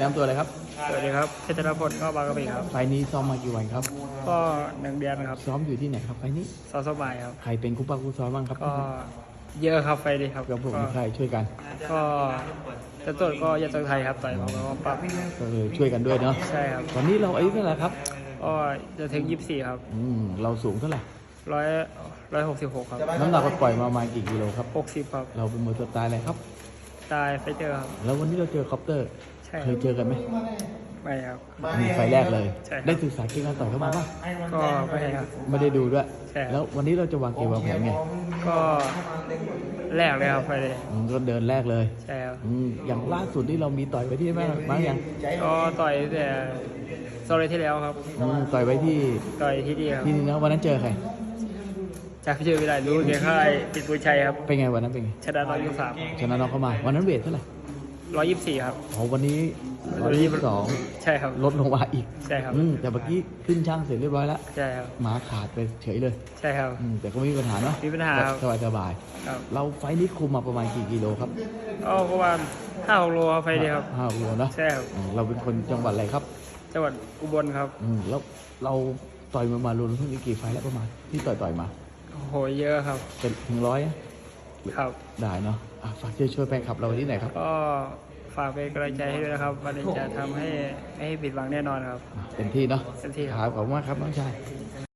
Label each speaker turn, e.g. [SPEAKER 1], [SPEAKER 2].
[SPEAKER 1] แนะนำตัวเลยครับ
[SPEAKER 2] สวัสดีครับเพชรพลก็บางกะปิครับ
[SPEAKER 1] ไฟล์นี้ซ้อมมากี่วันครับ
[SPEAKER 2] ก็หนึ่งเดือนครับ
[SPEAKER 1] ซ้อมอยู่ที่ไหนครับไฟล์นี้
[SPEAKER 2] ซอสบายครับ
[SPEAKER 1] ใครเป็นคู่ป้าคู่ซ้อมบ้างครับ
[SPEAKER 2] ก็เยอะครับไฟดีครับ
[SPEAKER 1] กับผม
[SPEAKER 2] ก็
[SPEAKER 1] ใครช่วยกัน
[SPEAKER 2] ก็จะตรวจก็ยาตัวไทยครับต่อยของเราปรับ
[SPEAKER 1] ก็เลยช่วยกันด้วยเนาะ
[SPEAKER 2] ใช่ครับ
[SPEAKER 1] ตอนนี้เราอายุเท่าไหร่ครับ
[SPEAKER 2] ก็จะถึงยี่สิบสี่ครับ
[SPEAKER 1] อืม เราสูงเท่าไหร่
[SPEAKER 2] ร้อยร้อยหกสิบหกครับ
[SPEAKER 1] น้ำหนักเราปล่อยมาประมาณกี่กิโลครับ
[SPEAKER 2] หกสิบครับ
[SPEAKER 1] เราเป็นมวยตัวตายเลยครับ
[SPEAKER 2] ตายไฟเจอร์ครับ
[SPEAKER 1] แล้ววันนี้เราเจอคอปเตอร์
[SPEAKER 2] ใช่
[SPEAKER 1] เคยเจอกันไหม
[SPEAKER 2] ไม่ครับ
[SPEAKER 1] มีไฟล์แรกเลย
[SPEAKER 2] ใช่ครับ
[SPEAKER 1] ได้ศึกษาเกมการต่อยเข้ามาป่ะ
[SPEAKER 2] ก็ไม่ครับ
[SPEAKER 1] ไม่ได้ดูด้วย
[SPEAKER 2] ใช่ครับ
[SPEAKER 1] แล้ววันนี้เราจะวางเกมวางแผนไง
[SPEAKER 2] ก็แรกเลยครับไฟดี
[SPEAKER 1] อืมก็เดินแรกเลย
[SPEAKER 2] ใช่ครับ
[SPEAKER 1] อืมอย่างล่าสุดที่เรามีต่อยไปที่บ้างบ้างยัง
[SPEAKER 2] ก็ต่อยแต่โซเลยที่แล้วครับ
[SPEAKER 1] อืมต่อยไปที่
[SPEAKER 2] ต่อยที่นี่ครับ
[SPEAKER 1] ที่นี่นะวันนั้นเจอใคร
[SPEAKER 2] จากพี่เจอวิไลรู้เกียร์ค่ายปิดบุญชัยครับ
[SPEAKER 1] เป็นไงวันนั้นเป็นไง
[SPEAKER 2] ชนะร้อยยี่สิบสาม
[SPEAKER 1] ชนะน้องเข้ามา วันนั้นเวทเท่าไหร่
[SPEAKER 2] ร้อยยี่สิบสี่ครับ
[SPEAKER 1] อ๋อวันนี้ร้อยยี่สิบสอง
[SPEAKER 2] ใช่ครับ
[SPEAKER 1] ลดลงมาอีก
[SPEAKER 2] ใช่ครับ
[SPEAKER 1] อืมแต่เมื่อกี้ขึ้นช่างเสร็จเรียบร้อยแล้ว
[SPEAKER 2] ใช่ครับ
[SPEAKER 1] หมาขาดไปเฉยเลย
[SPEAKER 2] ใช่ครับ
[SPEAKER 1] อืมแต่ก็ไม่มีปัญหาเนาะ
[SPEAKER 2] มีปัญหาครับ
[SPEAKER 1] สบายสบาย
[SPEAKER 2] ครับ
[SPEAKER 1] ๆเราไฟล์นี้คุมมาประมาณกี่กิโลครับ
[SPEAKER 2] ก็ประมาณห้าหกโลครับไฟเดียวครับ
[SPEAKER 1] ห้ากิโลเนาะ
[SPEAKER 2] ใช่ครับ
[SPEAKER 1] อืมเราเป็นคนจังหวัดอะไรครับ
[SPEAKER 2] จังหวัดอุบลครับ
[SPEAKER 1] อืมแล้วเราต่อยมามารวมทั้งนี้กี่ไฟล์แล้วประมาณที่ต่อยต่อยๆมา
[SPEAKER 2] โอ้โหเยอะครับ
[SPEAKER 1] เป็นถึงร้อยอะ
[SPEAKER 2] ครับ
[SPEAKER 1] ได้เนาะ อะฝากช่วยช่วยแฟนคลับเราที่ไหนครับ
[SPEAKER 2] ก็ฝากเป็นกำลังใจให้ด้วยนะครับวันนี้จะทำให้ไม่ให้ผิดหวังแน่นอนครับ
[SPEAKER 1] อะเต็มที่เนาะ
[SPEAKER 2] เต็มที่
[SPEAKER 1] ค
[SPEAKER 2] ครับ
[SPEAKER 1] รับขอบคุณมากครับน้องชาย